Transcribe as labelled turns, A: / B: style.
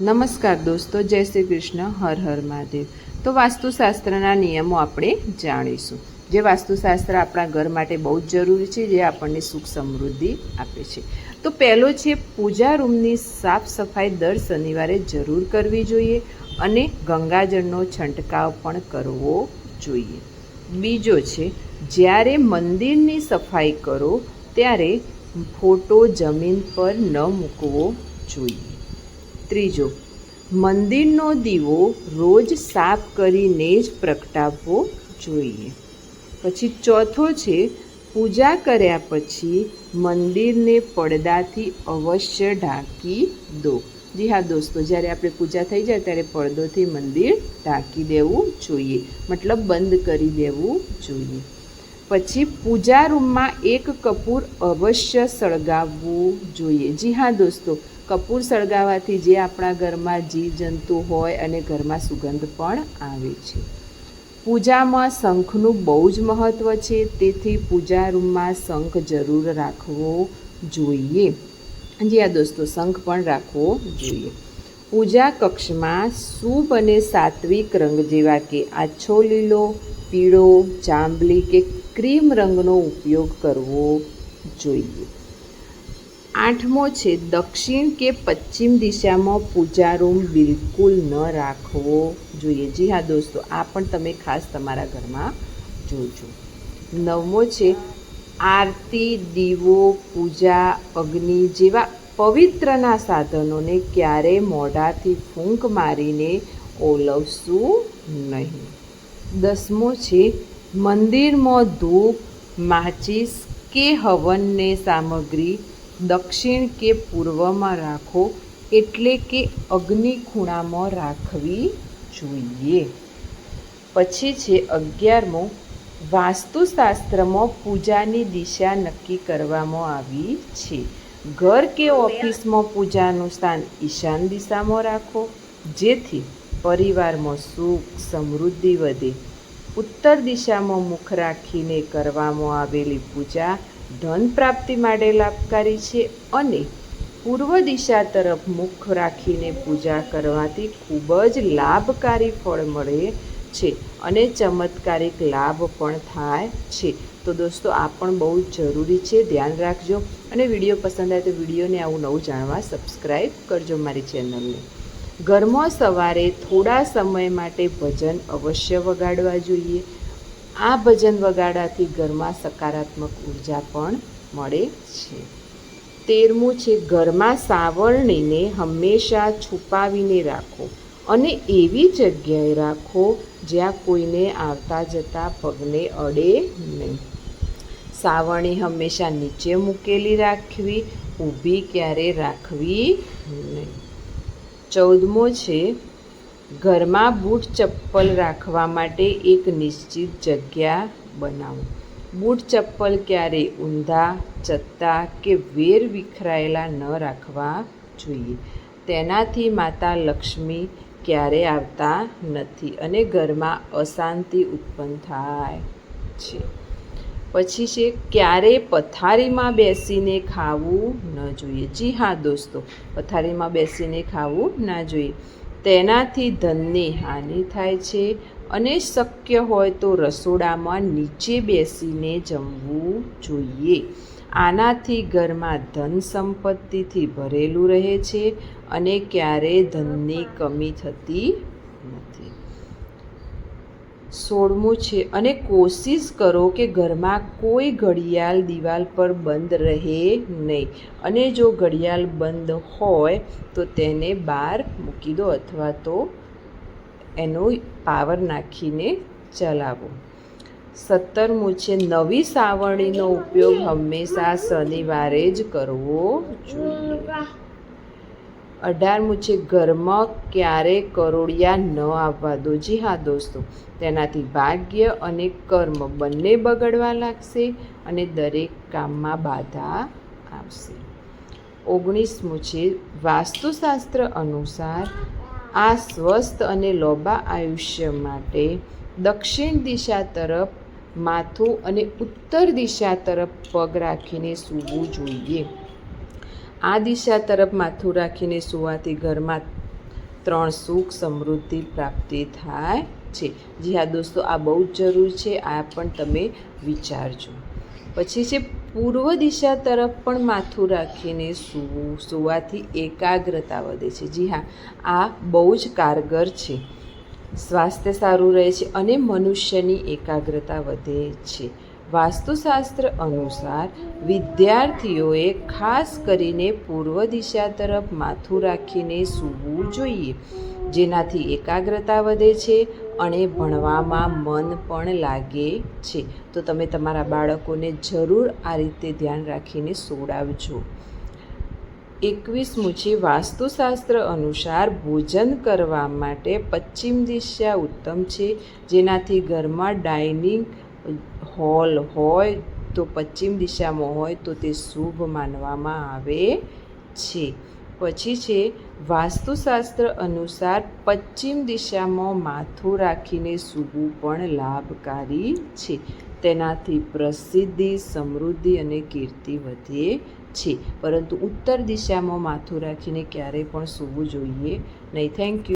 A: નમસ્કાર દોસ્તો, જય શ્રી કૃષ્ણ, હર હર મહાદેવ. તો વાસ્તુશાસ્ત્રના નિયમો આપણે જાણીશું. જે વાસ્તુશાસ્ત્ર આપણા ઘર માટે બહુ જ જરૂરી છે, જે આપણને સુખ સમૃદ્ધિ આપે છે. તો પહેલો છે, પૂજા રૂમની સાફ સફાઈ દર શનિવારે જરૂર કરવી જોઈએ અને ગંગાજળનો છંટકાવ પણ કરવો જોઈએ. બીજો છે, જ્યારે મંદિરની સફાઈ કરો, ત્યારે ફોટો જમીન પર ન મૂકવો જોઈએ. ત્રીજો, મંદિરનો દીવો રોજ સાફ કરીને જ પ્રગટાવવો જોઈએ. પછી ચોથો છે, પૂજા કર્યા પછી મંદિરને પડદાથી અવશ્ય ઢાંકી દો. જી હા દોસ્તો, જ્યારે આપણે પૂજા થઈ જાય ત્યારે પડદોથી મંદિર ઢાંકી દેવું જોઈએ. મતલબ બંધ કરી દેવું જોઈએ. પછી પૂજા રૂમમાં એક કપૂર અવશ્ય સળગાવવું જોઈએ. જી હા દોસ્તો કપૂર સળગાવવાથી જે આપણા ઘરમાં જીવજંતુ હોય અને ઘરમાં સુગંધ પણ આવે છે. પૂજામાં શંખનું બહુ જ મહત્ત્વ છે, તેથી પૂજા રૂમમાં શંખ જરૂર રાખવો જોઈએ. જી આ દોસ્તો, શંખ પણ રાખવો જોઈએ. પૂજા કક્ષમાં શુભ અને સાત્વિક રંગ જેવા કે આછો લીલો, પીળો, જાંબલી કે ક્રીમ રંગનો ઉપયોગ કરવો જોઈએ. આઠમો છે, દક્ષિણ કે પશ્ચિમ દિશામાં પૂજા રૂમ બિલકુલ ન રાખવો જોઈએ. જી હા દોસ્તો, આ પણ તમે ખાસ તમારા ઘરમાં જોજો. નવમો છે, આરતી, દીવો, પૂજા, અગ્નિ જેવા પવિત્રના સાધનોને ક્યારેય મોઢાથી ફૂંક મારીને ઓલવશું નહીં. દસમો છે, મંદિરમાં ધૂપ, માચીસ કે હવનને સામગ્રી દક્ષિણ કે પૂર્વમાં રાખો એટલે કે અગ્નિ ખૂણામાં રાખવી જોઈએ. પછી છે અગિયારમો. વાસ્તુશાસ્ત્રમાં પૂજાની દિશા નક્કી કરવામાં આવી છે. ઘર કે ઓફિસમાં પૂજાનું સ્થાન ઈશાન દિશામાં રાખો જેથી પરિવારમાં સુખ સમૃદ્ધિ વધે. ઉત્તર દિશામાં મુખ રાખીને કરવામાં આવેલી પૂજા ધન પ્રાપ્તિ માટે લાભકારી છે અને પૂર્વ દિશા તરફ મુખ રાખીને પૂજા કરવાથી ખૂબ જ લાભકારી ફળ મળે છે અને ચમત્કારિક લાભ પણ થાય છે. તો દોસ્તો, આ પણ બહુ જરૂરી છે. ધ્યાન રાખજો અને વીડિયો પસંદ આવે તો વિડીયોને આવું નવું જાણવા સબસ્ક્રાઈબ કરજો મારી ચેનલને. ઘરમાં સવારે થોડા સમય માટે ભજન અવશ્ય વગાડવા જોઈએ. આ ભજન વગાડવાથી ઘરમાં સકારાત્મક ઊર્જા પણ મળે છે. તેરમું છે, ઘરમાં સાવરણીને હંમેશા છુપાવીને રાખો અને એવી જગ્યાએ રાખો જ્યાં કોઈને આવતા જતા પગને અડે નહીં. સાવરણી હંમેશા નીચે મૂકેલી રાખવી, ઊભી ક્યારે રાખવી નહીં. ચૌદમો છે ઘરમાં બૂટ ચપ્પલ રાખવા માટે એક નિશ્ચિત જગ્યા બનાવો. બૂટ ચપ્પલ ક્યારેય ઊંધા, ચત્તા કે વેર વિખરાયેલા ન રાખવા જોઈએ. તેનાથી માતા લક્ષ્મી ક્યારે આવતા નથી અને ઘરમાં અશાંતિ ઉત્પન્ન થાય છે. પછી છે, ક્યારે પથારીમાં બેસીને ખાવું ન જોઈએ. જી હા દોસ્તો, પથારીમાં બેસીને ખાવું ના જોઈએ. તેનાથી ધનની હાનિ થાય છે અને શક્ય હોય તો રસોડામાં નીચે બેસીને જમવું જોઈએ. આનાથી ઘરમાં ધન સંપત્તિથી ભરેલું રહે છે અને ક્યારેય ધનની કમી થતી નથી. સોળમું છે અને કોશિશ કરો કે ઘરમાં કોઈ ઘડિયાળ દિવાલ પર બંધ રહે નહીં. અને જો ઘડિયાળ બંધ હોય તો તેને બહાર મૂકી દો અથવા તો એનો પાવર નાખીને ચલાવો. સત્તરમું છે, નવી સાવરણીનો ઉપયોગ હંમેશા શનિવારે જ કરવો જોઈએ. અઢારમું છે ઘરમાં ક્યારે કરોડિયા ન આવવા દો? જી હા દોસ્તો, તેનાથી ભાગ્ય અને કર્મ બંને બગડવા લાગશે અને દરેક કામમાં બાધા આવશે. ઓગણીસમું છે વાસ્તુશાસ્ત્ર અનુસાર આ સ્વસ્થ અને લોબા આયુષ્ય માટે દક્ષિણ દિશા તરફ, માથું અને ઉત્તર દિશા તરફ પગ રાખીને સૂવું જોઈએ. આ દિશા તરફ માથું રાખીને સુવાથી ઘરમાં ત્રણ સુખ સમૃદ્ધિ પ્રાપ્તિ થાય છે. જી હા દોસ્તો, આ બહુ જ જરૂરી છે, આ પણ તમે વિચારજો. પછી છે, પૂર્વ દિશા તરફ પણ માથું રાખીને સૂવું સૂવાથી એકાગ્રતા વધે છે. જી હા, આ બહુ જ કારગર છે. સ્વાસ્થ્ય સારું રહે છે અને મનુષ્યની એકાગ્રતા વધે છે. વાસ્તુશાસ્ત્ર અનુસાર વિદ્યાર્થીઓએ ખાસ કરીને પૂર્વ દિશા તરફ માથું રાખીને સૂવું જોઈએ. જેનાથી એકાગ્રતા વધે છે અને ભણવામાં મન પણ લાગે છે. તો તમે તમારા બાળકોને જરૂર આ રીતે ધ્યાન રાખીને સોડાવજો. એકવીસમું છે વાસ્તુશાસ્ત્ર અનુસાર ભોજન કરવા માટે પશ્ચિમ દિશા ઉત્તમ છે. જેનાથી ઘરમાં ડાઇનિંગ હોલ હોય તો પશ્ચિમ દિશામાં હોય તો તે શુભ માનવામાં આવે છે. પછી છે, વાસ્તુશાસ્ત્ર અનુસાર પશ્ચિમ દિશામાં માથું રાખીને સૂવું પણ લાભકારી છે. તેનાથી પ્રસિદ્ધિ, સમૃદ્ધિ અને કીર્તિ વધે છે. પરંતુ ઉત્તર દિશામાં માથું રાખીને ક્યારેય પણ સૂવું જોઈએ નહીં. Thank you